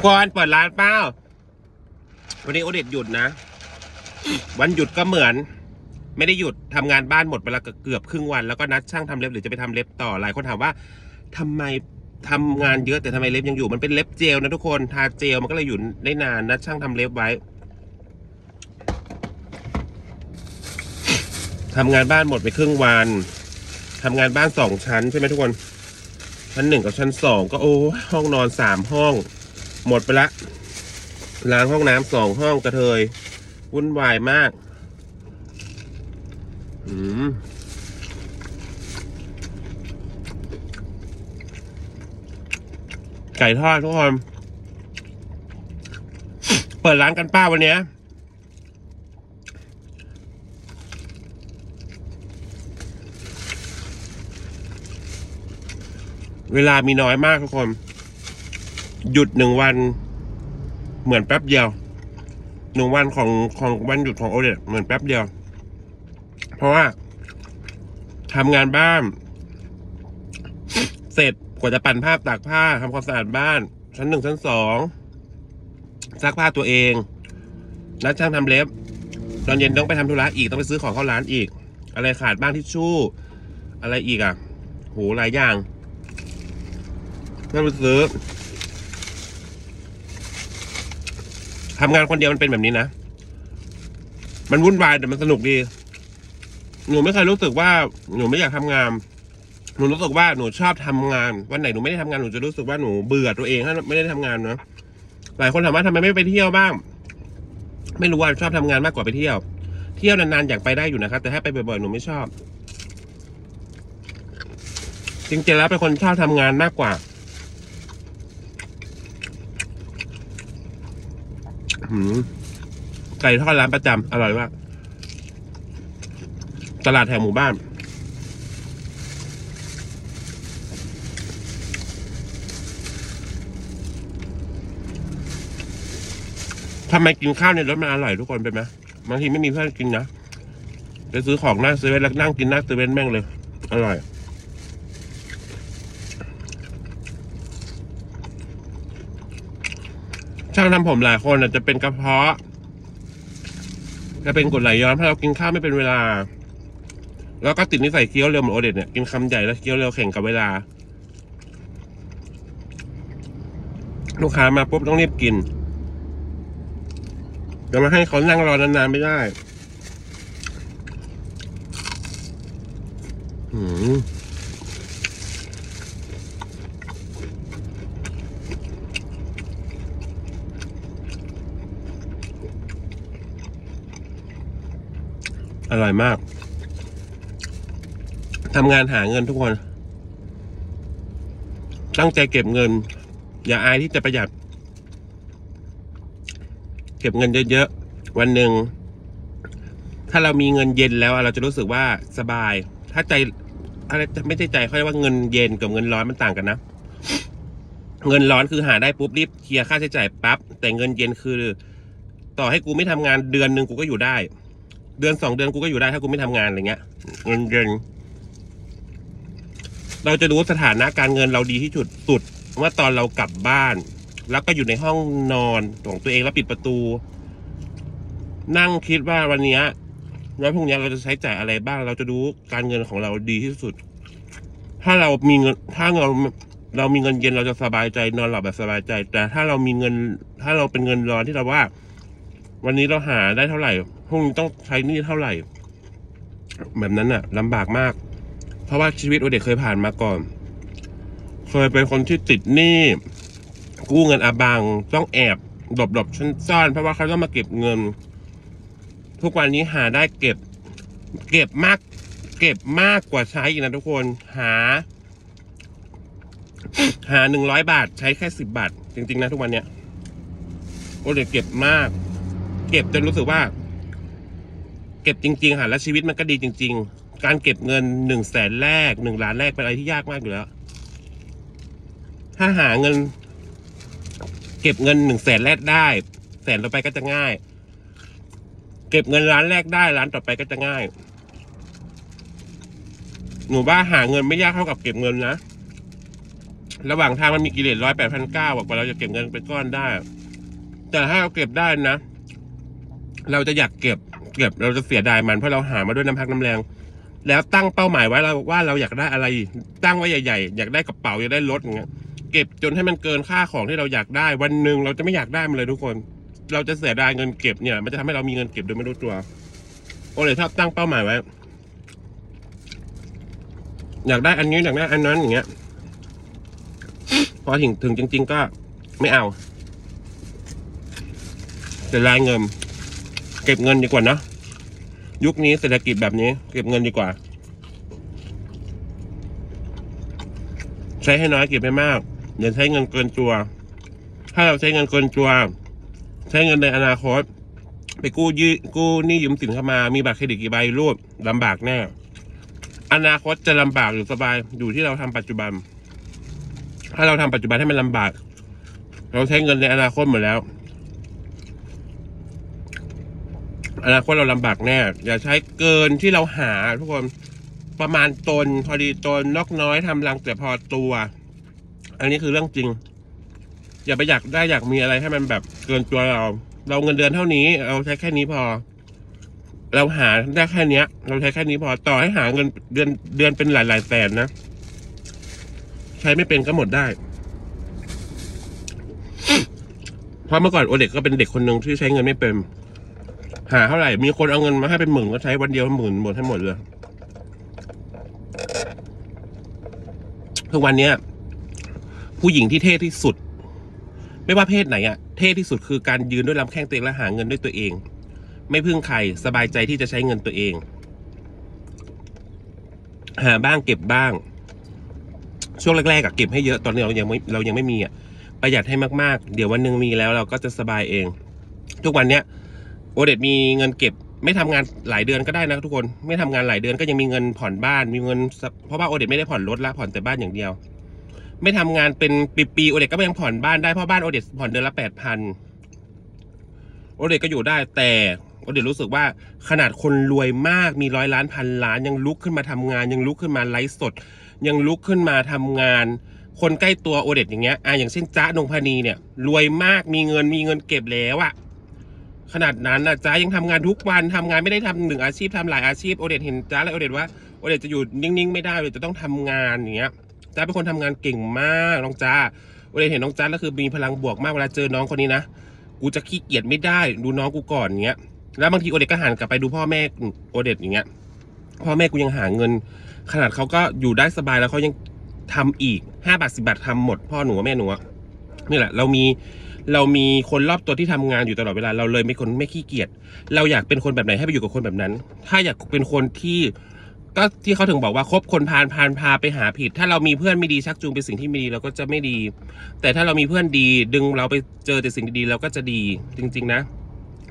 กคนเปิดร้านเปล่าวันนี้โอเดตหยุดนะ วันหยุดก็เหมือน ไม่ได้หยุดทำงานบ้านหมดไปแล้วเกือบครึ่งวันแล้วก็นัดช่างทำเล็บหรือจะไปทำเล็บต่อหลายคนถามว่าทำไมทำงานเยอะแต่ทำไมเล็บยังอยู่มันเป็นเล็บเจลนะทุกคนทาเจลมันก็เลยอยู่ได้นานนัดช่างทำเล็บไว้ทำงานบ้านหมดไปครึ่งวันทำงานบ้านสองชั้นใช่ไหมทุกคนชั้นหนึ่งกับชั้นสองก็โอ้ห้องนอนสามห้อง หมดไปละ ล้างห้องน้ำสองห้องกระเทยวุ่นวายมากอืมไก่ทอดทุกคน เปิดร้านกันป้าวันนี้เวลามีน้อยมากทุกคน หยุดหนึ่งวัน เหมือนแป๊บเดียวหนึ่งวันของของวันหยุดของโอเดเหมือนแป๊บเดียว เพราะว่าทำงานบ้าน เสร็จกว่าจะปั่นผ้าตากผ้าทำความสะอาดบ้าน ชั้นหนึ่งชั้นสองซักผ้าตัวเองนัดช่างทำเล็บตอนเย็นต้องไปทำธุระอีกต้องไปซื้อของเข้าร้านอีก อะไรขาดบ้างทิชชู่ อะไรอีกอะโหหลายอย่างต้องไปซื้อ ทำงานคนเดียวมันเป็นแบบนี้นะ มันวุ่นวายแต่มันสนุกดี หนูไม่เคยรู้สึกว่า หนูไม่อยากทำงาน หนูรู้สึกว่าหนูชอบทำงาน วันไหนหนูไม่ได้ทำงานหนูจะรู้สึกว่าหนูเบื่อตัวเองถ้าไม่ได้ทำงานเนะหลายคนถามว่าทำไมไม่ไปเที่ยวบ้าง ไม่รู้ว่าชอบทำงานมากกว่าไปเที่ยว เที่ยวนานๆอยากไปได้อยู่นะครับ แต่ถ้าไปบ่อยๆหนูไม่ชอบ จริงๆแล้วเป็นคนชอบทำงานมากกว่า หืม ไก่ทอดร้านประจำอร่อยมาก ตลาดแถวหมู่บ้านทำไมกินข้าวในรถมันอร่อยทุกคนเป็นไหมบางทีไม่มีเพื่อนกินนะไปซื้อของหน้าเซเว่นแล้วนั่งกินหน้าเซเว่นแม่งเลย อร่อย ช่างทำผมหลายคนอาจจะเป็นกระเพาะจะเป็นกดไหลย้อนถ้าเรากินข้าวไม่เป็นเวลา แล้วก็ติดนิสัยเคี้ยวเร็วเหมือนโอเดตเนี่ยกินคำใหญ่แล้วเคี้ยวเร็วแข่งกับเวลา ลูกค้ามาปุ๊บต้องรีบกินจะมาให้เขานั่งรอนานๆไม่ได้ อืม อร่อยมาก ทำงานหาเงินทุกคน ตั้งใจเก็บเงิน อย่าอายที่จะประหยัด เก็บเงินเยอะๆ วันหนึ่ง ถ้าเรามีเงินเย็นแล้ว เราจะรู้สึกว่าสบาย ถ้าใจอะไรไม่ใช่ใจเขาเรียกว่าเงินเย็นกับเงินร้อนมันต่างกันนะ เงินร้อนคือหาได้ปุ๊บรีบเคลียร์ค่าใช้จ่ายปั๊บแต่เงินเย็นคือ ต่อให้กูไม่ทำงานเดือนหนึ่งกูก็อยู่ได้ เดือนสองเดือนกูก็อยู่ได้ถ้ากูไม่ทำงานอะไรเงี้ยเงินเย็นเราจะรู้สถานะการเงินเราดีที่สุดสุดว่าตอนเรากลับบ้าน แล้วก็อยู่ในห้องนอนของตัวเองแล้วปิดประตู นั่งคิดว่าวันนี้ยแล้วพรุ่งนี้เราจะใช้จ่ายอะไรบ้าง เราจะรู้การเงินของเราดีที่สุด ถ้าเรามีเงินถ้าเราเรามีเงินเย็นเราจะสบายใจนอนหลับแบบสบายใจ แต่ถ้าเรามีเงิน ถ้าเราเป็นเงินร้อนที่เราว่า วันนี้เราหาได้เท่าไหร่ พรุ่งนี้ต้องใช้หนี่เท่าไหร่ แบบนั้นอะลำบากมาก เพราะว่าชีวิตโอเด็กเคยผ่านมาก่อน เคยเป็นคนที่ติดหนี้กู้เงินอาบังต้องแอบหลบหลบซ่อน เพราะว่าเขาต้องมาเก็บเงิน ทุกวันนี้หาได้เก็บ เก็บมาก เก็บมากกว่าใช้อีกนะทุกคนหา หาหนึ่งร้อยบาทใช้แค่สิบบาท จริง ๆ นะทุกวันเนี้ยโอ้เด็กเก็บมาก เก็บจนรู้สึกว่า เก็บจริง ๆ ค่ะแล้วชีวิตมันก็ดีจริง ๆ การเก็บเงินหนึ่งแสนแรกหนึ่งล้านแรกเป็นอะไรที่ยากมากอยู่แล้ว ถ้าหาเงิน เก็บเงินหนึ่งแสนแรกได้ แสนต่อไปก็จะง่าย เก็บเงินล้านแรกได้ล้านต่อไปก็จะง่าย หนูว่าหาเงินไม่ยากเท่ากับเก็บเงินนะระหว่างทางมันมีกิเลสร้อยแปดพันเก้าบอกว่าเราจะเก็บเงินเป็นก้อนได้ แต่ถ้าเราเก็บได้นะ เราจะอยากเก็บ เก็บเราจะเสียดายมันเพราะเราหามาด้วยน้ำพักน้ำแรง แล้วตั้งเป้าหมายไว้เราว่าเราอยากได้อะไร ตั้งไว้ใหญ่ๆ อยากได้กระเป๋าอยากได้รถอย่างเงี้ยเก็บจนให้มันเกินค่าของที่เราอยากได้ วันหนึ่งเราจะไม่อยากได้มันเลยทุกคน เราจะเสียดายเงินเก็บเนี่ย มันจะทำให้เรามีเงินเก็บโดยไม่รู้ตัวโอเลยชอบตั้งเป้าหมายไว้ อยากได้อันนี้อยากได้อันนั้นอย่างเงี้ย พอถึงถึงจริง ๆ ก็ไม่เอาเสียดายเงิน ก็บเงินดีกว่านะ ยุคนี้เศรษฐกิจแบบนี้ เก็บเงินดีกว่า ใช้ให้น้อยเก็บให้มากอย่าใช้เงินเกินตัว ถ้าเราใช้เงินเกินตัว ใช้เงินในอนาคต ไปกู้ยืกู้หนี้ยืมสินเข้ามา มีบัตรเครดิตกี่ใบรูดลำบากแน่ อนาคตจะลำบากหรือสบายอยู่ที่เราทำปัจจุบัน ถ้าเราทำปัจจุบันให้มันลำบาก เราใช้เงินในอนาคตหมดแล้ว อนาคตเราลำบากแน่อย่าใช้เกินที่เราหาทุกคนประมาณตนพอดีตนนกน้อยทำรังแต่พอตัว อันนี้คือเรื่องจริง อย่าไปอยากได้อยากมีอะไรให้มันแบบเกินตัวเรา เราเงินเดือนเท่านี้ เราใช้แค่นี้พอ เราหาได้แค่เนี้ย เราใช้แค่นี้พอต่อให้หาเงินเดือนเดือนเป็นหลายหลายแสนนะใช้ไม่เป็นก็หมดได้เพราะเมื่อก่อนโอเด็กก็เป็นเด็กคนหนึ่งที่ใช้เงินไม่เป็น หาเท่าไหร่ มีคนเอาเงินมาให้เป็นหมื่นก็ใช้วันเดียวหมื่นหมดให้หมดเลย ทุกวันเนี้ย ผู้หญิงที่เท่ที่สุด ไม่ว่าเพศไหนอะเท่ที่สุดคือการยืนด้วยลำแข้งตัวเองและหาเงินด้วยตัวเอง ไม่พึ่งใครสบายใจที่จะใช้เงินตัวเอง หาบ้างเก็บบ้าง ช่วงแรกๆอะเก็บให้เยอะตอนนี้เรายังไม่เรายังไม่มีอะประหยัดให้มากๆ เดี๋ยววันหนึ่งมีแล้วเราก็จะสบายเอง ทุกวันเนี้ย โอเดตมีเงินเก็บ ไม่ทำงานหลายเดือนก็ได้นะทุกคน ไม่ทำงานหลายเดือนก็ยังมีเงินผ่อนบ้าน มีเงินเพราะว่าโอเดตไม่ได้ผ่อนรถละผ่อนแต่บ้านอย่างเดียว ไม่ทำงานเป็นปีๆโอเดตก็ยังผ่อนบ้านได้เพราะบ้านโอเดตผ่อนเดือนละแปดพันโอเดตก็อยู่ได้แต่โอเดตรู้สึกว่าขนาดคนรวยมากมีร้อยล้านพันล้านยังลุกขึ้นมาทำงาน ยังลุกขึ้นมาไลฟ์สด ยังลุกขึ้นมาทำงาน คนใกล้ตัวโอเดตอย่างเงี้ยอะอย่างเช่นจ๊ะนงพนีเนี่ย รวยมากมีเงินมีเงินเก็บแล้วอะ ขนาดนั้นนะจ๊ะยังทำงานทุกวันทำงานไม่ได้ทำหนึ่งอาชีพทำหลายอาชีพโอเดตเห็นจ๊ะแล้วโอเดตว่าโอเดตจะอยู่นิ่งๆไม่ได้โอเดตจะต้องทำงานอย่างเงี้ยจ๊ะเป็นคนทำงานเก่งมากน้องจ๊ะโอเดตเห็นน้องจ๊ะแล้วคือมีพลังบวกมากเวลาเจอน้องคนนี้นะกูจะขี้เกียจไม่ได้ดูน้องกูก่อนอย่างเงี้ยแล้วบางทีโอเดตก็หันกลับไปดูพ่อแม่โอเดตอย่างเงี้ยพ่อแม่กูยังหาเงิน ขนาดเขาก็อยู่ได้สบายแล้วเขายังทำอีกห้าบาทสิบาททำหมดพ่อหนูกับแม่หนูนี่แหละเรามี เรามีคนรอบตัวที่ทำงานอยู่ตลอดเวลาเราเลยไม่คนไม่ขี้เกียจเราอยากเป็นคนแบบไหนให้ไปอยู่กับคนแบบนั้น ถ้าอยากเป็นคนที่ก็ที่เขาถึงบอกว่าคบคนพาลพาลพาไปหาผิด ถ้าเรามีเพื่อนไม่ดีชักจูงไปสิ่งที่ไม่ดีเราก็จะไม่ดี แต่ถ้าเรามีเพื่อนดี ดึงเราไปเจอแต่สิ่งดีๆเราก็จะดีจริง ๆ นะ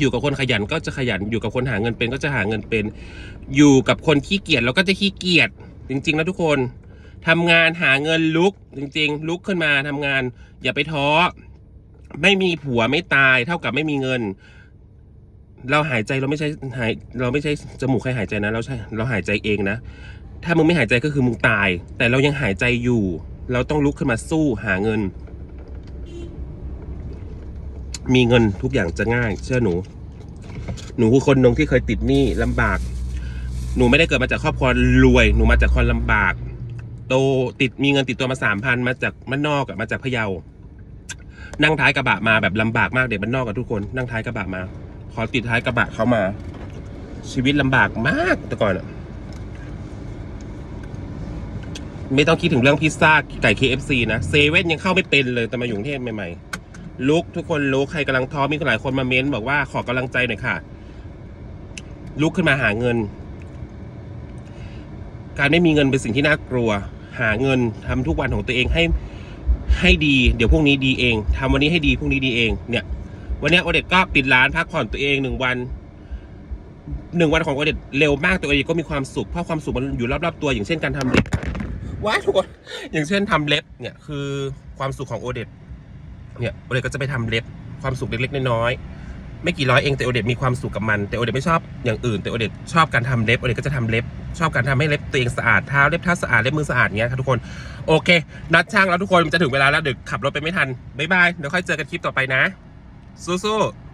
อยู่กับคนขยันก็จะขยันอยู่กับคนหาเงินเป็นก็จะหาเงินเป็น อยู่กับคนขี้เกียจเราก็จะขี้เกียจจริงๆนะทุกคนทำงานหาเงินลุกจริง ๆ ลุกขึ้นมาทำงาน อย่าไปท้อ ไม่มีผัวไม่ตายเท่ากับไม่มีเงิน เราหายใจเราไม่ใช่หายเราไม่ใช่จมูกใครหายใจนะ เราใช่เราหายใจเองนะ ถ้ามึงไม่หายใจก็คือมึงตาย แต่เรายังหายใจอยู่ เราต้องลุกขึ้นมาสู้หาเงิน มีเงินทุกอย่างจะง่าย เชื่อหนู หนูคือคนหนึ่งที่เคยติดหนี้ลำบาก หนูไม่ได้เกิดมาจากครอบครัวรวย หนูมาจากความลำบาก โตติดมีเงินติดตัวมาสามพันมาจากบ้านนอกอะมาจากพะเยา นั่งท้ายกระบะมาแบบลำบากมากเด็กบ้านนอกกับทุกคนนั่งท้ายกระบะมา ขอติดท้ายกระบะเขามา ชีวิตลำบากมากแต่ก่อนอะไม่ต้องคิดถึงเรื่องพิซซ่าไก่ KFC นะเซเว่นยังเข้าไม่เป็นเลยแตอนมาอยู่กรุงเทพใหม่ๆลุกทุกคนลุกใครกำลังท้อมีหลายคนมาเม้นบอกว่าขอกำลังใจหน่อยค่ะ ลุกขึ้นมาหาเงิน การไม่มีเงินเป็นสิ่งที่น่ากลัว หาเงินทำทุกวันของตัวเองให้ ให้ดีเดี๋ยวพรุ่งนี้ดีเองทำวันนี้ให้ดีพรุ่งนี้ดีเองเนี่ย วันนี้โอเดตก็ปิดร้านพักผ่อนตัวเองหนึ่งวันหนึ่งวันของโอเดตเร็วมากตัวเองก็มีความสุขเพราะความสุขมันอยู่รอบๆตัว อย่างเช่นการทำเล็บว้าทุกคนอย่างเช่นทำเล็บเนี่ยคือความสุขของโอเดตเนี่ยโอเดตก็จะไปทำเล็บความสุขเล็กๆน้อยๆไม่กี่ร้อยเองแต่โอเดตมีความสุขกับมัน แต่โอเดตไม่ชอบอย่างอื่น แต่โอเดตชอบการทำเล็บโอเดตก็จะทำเล็บ ชอบการทำให้เล็บตัวเองสะอาดเท้าเล็บเท้าสะอาดเล็บมือสะอาดเงี้ยครับทุกคนโอเค นัดช่างแล้วทุกคนมันจะถึงเวลาแล้วเดึกขับรถไปไม่ทันบ๊ายบายเดี๋ยวค่อยเจอกันคลิปต่อไปนะสู้ๆ